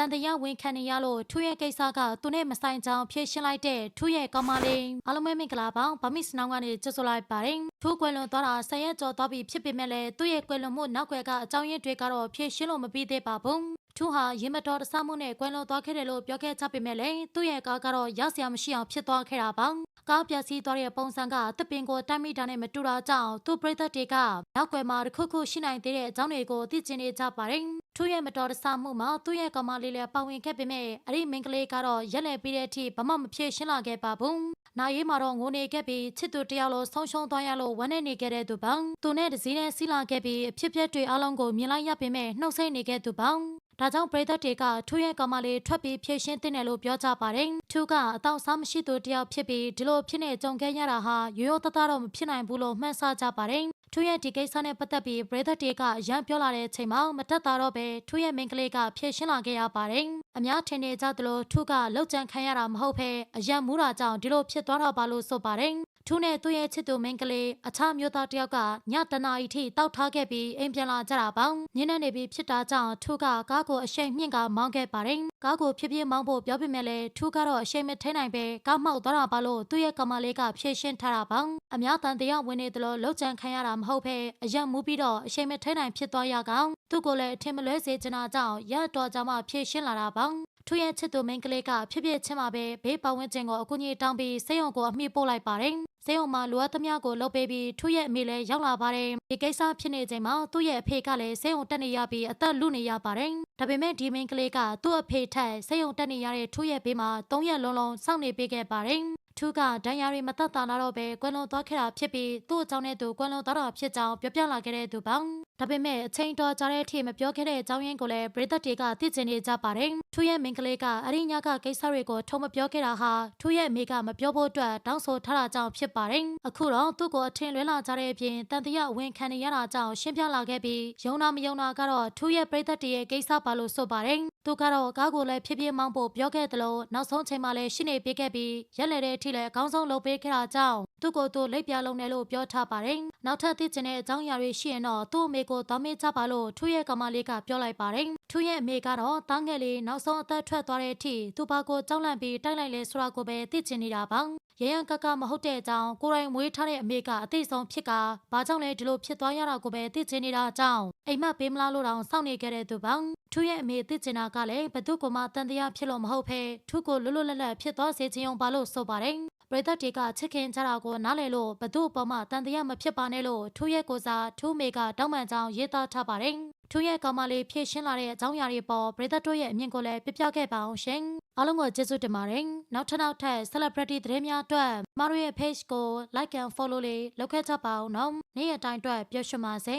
တန်တရားဝင်ခံနေရလို့ထူရဲ့ကိစ္စကသူနဲ့မဆိုင်ကြောင်းဖြေရှင်းလိုက်တဲ့ထူရဲ့ကောင်းမလေးအားလုံးပဲမင်္ဂလာပါဗမစ်စနောင်းကနေကြိုဆိုလိုက်ပါတယ်ထူကွယ်လွန်သွားတာဆယ်ရက်ကျော်သွားပြီဖြစ်ပေမဲ့လည်းသူ့ရဲ့ကွယ်လွန်မှုနောက်ွယ်ကအကြောင်းရင်းတွေကတော့ဖြေရှင်းလို့မပြီးသေးပါဘူး ထူဟာရင်မတော်တဆမှုနဲ့ကွယ်လွန်သွားခဲ့တယ်လို့ပြောခဲ့ကြပေမဲ့လည်းသူ့ရဲ့ကားကတော့ရစရာမရှိအောင်ဖြစ်သွားခဲ့တာပါကားပြစီသွားတဲ့ပုံစံကတပင်ကိုတိုက်မိတာနဲ့မတူတာကြောင့်သူ့ပရိသတ်တွေကနောက်ွယ်မှာတစ်ခုခုရှိနိုင်သေးတဲ့အကြောင်းတွေကိုသိချင်နေကြပါတယ်ထူရဲ့မတော်တဆမှုမှာသူ့ရဲ့ကောင်မလေးလည်းပါဝင်ခဲ့ပေမဲ့အဲ့ဒီမင်္ဂလေးကတော့ရက်လက်ပြီးတဲ့အထိဘာမှမဖြစ်ရှင်းလာခဲ့ပါဘူး။နာရေးမှာတော့ငိုနေခဲ့ပြီးချစ်သူတယောက်လိုဆုံးရှုံးသွားရလို့ဝမ်းနဲ့နေခဲ့တဲ့သူပောင်းသူနဲ့တစည်းနဲ့စီးလာခဲ့ပြီးအဖြစ်ပြက်တွေအလုံးကိုမြင်လိုက်ရပေမဲ့နှုတ်ဆက်နေခဲ့သူပောင်း ဒါကြောင့်ပရိသတ်တွေကထူရဲ့ကောင်မလေးထွက်ပြီးဖြည့်ရှင်းတင်တယ်လို့ပြောကြပါတယ်။ထူကအတောက်စားမရှိသူတယောက်ဖြစ်ပြီးဒီလိုဖြစ်နေကြုံခဲ့ရတာဟာရိုးရိုးသားသားတော့မဖြစ်နိုင်ဘူးလို့မှန်းဆကြပါတယ်။ထူရဲ့ဒီကိစ္စနဲ့ပတ်သက်ပြီးပရိသတ်တွေကအရန်ပြောလာတဲ့အချိန်မှာမတက်တာတော့ပဲထူရဲ့မိန်းကလေးကဖြည့်ရှင်းလာခဲ့ရပါတယ်။အများထင်နေကြသလိုထူကလောက်ကျန်ခံရတာမဟုတ်ဘဲအရန်မူးတာကြောင့်ဒီလိုဖြစ်သွားတာပါလို့ဆိုပါတယ်။ ထူးနဲ့သူ့ရဲ့ချစ်သူမိန်းကလေးအခြားမျိုးသားတစ်ယောက်ကညတနာရီထိတောက်ထားခဲ့ပြီးအိမ်ပြန်လာကြတာပေါ့ညနေနေပြီးဖြစ်တာကြောင့်ထူးကကားကိုအရှိန်မြင့်ကမောင်းခဲ့ပါတယ်ကားကိုဖြည်းဖြည်းမောင်းဖို့ပြောပြမဲ့လဲထူးကတော့အရှိန်မထိနိုင်ပဲကားမှောက်သွားတာပါလို့သူ့ရဲ့ကမလေးကဖြည့်ရှင်းထားတာပေါ့အများတန်တရားဝင်နေသလိုလောက်ချန်ခံရတာမဟုတ်ဘဲအရက်မူးပြီးတော့အရှိန်မထိနိုင်ဖြစ်သွားရကောင်သူ့ကိုလည်းအထင်မလွဲစေချင်တာကြောင့်ရတော်ကြောင့်မှဖြည့်ရှင်းလာတာပေါ့ထူရဲ့ချစ်သူမိန်းကလေးကဖြစ်ဖြစ်ချင်းမှာပဲဘေးပတ်ဝန်းကျင်ကိုအကူအညီတောင်းပြီးစိတ်ုံကိုအမိပို့လိုက်ပါတယ်။ စိတ်ုံမှာလိုအပ်သမျှကိုလုပ်ပေးပြီးထူရဲ့အမေလည်းရောက်လာပါတယ်။ဒီကိစ္စဖြစ်နေချိန်မှာသူ့ရဲ့အဖေကလည်းစိတ်ုံတက်နေရပြီးအသက်လူနေရပါတယ်။ ဒါပေမဲ့ဒီမိန်းကလေးကသူ့အဖေထက်စိတ်ုံတက်နေရတဲ့ထူရဲ့ဘေးမှာ၃ရက်လုံးလုံးစောင့်နေပေးခဲ့ပါတယ်။ထူကဒဏ်ရာတွေမသက်သာလာတော့ပဲကွယ်လွန်သွားခဲ့တာဖြစ်ပြီးသူ့အကြောင်းနဲ့သူကွယ်လွန်သွားတာဖြစ်ကြောင်းပြောပြလာခဲ့တဲ့သူပေါင်းဒါပေမဲ့အချိန်တော်ကြာတဲ့အထိမပြောခဲ့တဲ့အကြောင်းရင်းကိုလည်းပရိသတ်တွေကသိချင်နေကြပါတယ်ထူရဲ့မိန်းကလေးကအရိညာကကိစ္စတွေကိုထုံမပြောခဲ့တာဟာထူရဲ့အမေကမပြောဖို့အတွက်တောင်းဆိုထားတာကြောင့်ဖြစ်ပါတယ်အခုတော့သူ့ကိုအထင်လွဲလာကြတဲ့အပြင်တန်တရားဝင်ခံနေရတာကြောင့်ရှင်းပြလာခဲ့ပြီးယုံနာမယုံနာကတော့ထူရဲ့ပရိသတ်တွေရဲ့ကိစ္စပါလို့ဆိုပါတယ်သူကတော့ကားကိုလည်းဖြည်းဖြည်းမောင်းဖို့ပြောခဲ့တယ်လို့နောက်ဆုံးချိန်မှာလည်းရှင်းနေပေးခဲ့ပြီးရက်လေတဲ့အထိလည်းအကောင်းဆုံးလုပ်ပေးခဲ့တာကြောင့်သူ့ကိုယ်သူလက်ပြလုံးတယ်လို့ပြောထားပါတယ်နောက်ထပ်သိချင်တဲ့အကြောင်းအရာတွေရှိရင်တော့သူ့အမေကိုသွားမေးကြပါလို့ထူရဲ့ကမလေးကပြောလိုက်ပါတယ်ထူရဲ့အမေကတော့တားငယ်လေးနောက်ဆုံးအသက်ထွက်သွားတဲ့အထိသူ့ဘာကိုကြောက်လန့်ပြီးတိုက်လိုက်လဲဆိုတာကိုပဲသိချင်နေတာပါရရန်ကကမဟုတ်တဲ့အကြောင်းကိုယ်တိုင်မွေးထားတဲ့အမေကအသိဆုံးဖြစ်ကဘာကြောင့်လဲဒီလိုဖြစ်သွားရတာကိုပဲသိချင်နေတာကြောင့်အိမ်မက်ပေးမလားလို့တောင်စောင့်နေခဲ့တဲ့သူပါထူရဲ့အမေသိချင်တာကလည်းဘသူ့ကိုမှတန်တရားဖြစ်လို့မဟုတ်ဖဲထူကိုလွတ်လွတ်လပ်လပ်ဖြစ်သွားစေချင်အောင်ပါလို့ဆိုပါတယ်ပရိသတ်တွေကချစ်ခင်ကြတာကိုနားလည်လို့ဘသူ့အပေါ်မှာတန်တရားမဖြစ်ပါနဲ့လို့ထူရဲ့ကိုစားထူမေကတောင်းပန်ကြောင်းရေးသားထားပါတယ်ထူရဲ့ကောင်မလေးဖြည့်ရှင်းလာတဲ့အကြောင်းအရာတွေပေါ်ပရိသတ်တို့ရဲ့အမြင်ကိုလည်းပြပြခဲ့ပါအောင်ရှင်အားလုံးကိုကျေးဇူးတင်ပါတယ်နောက်ထပ်နောက်ထပ် celebrity သတင်းများအတွက်မတို့ရဲ့ page ကို like and follow လေးလုပ်ခဲ့ကြပါအောင်နော်နေ့ရက်တိုင်းအတွက်ပြောရှင်းပါစေ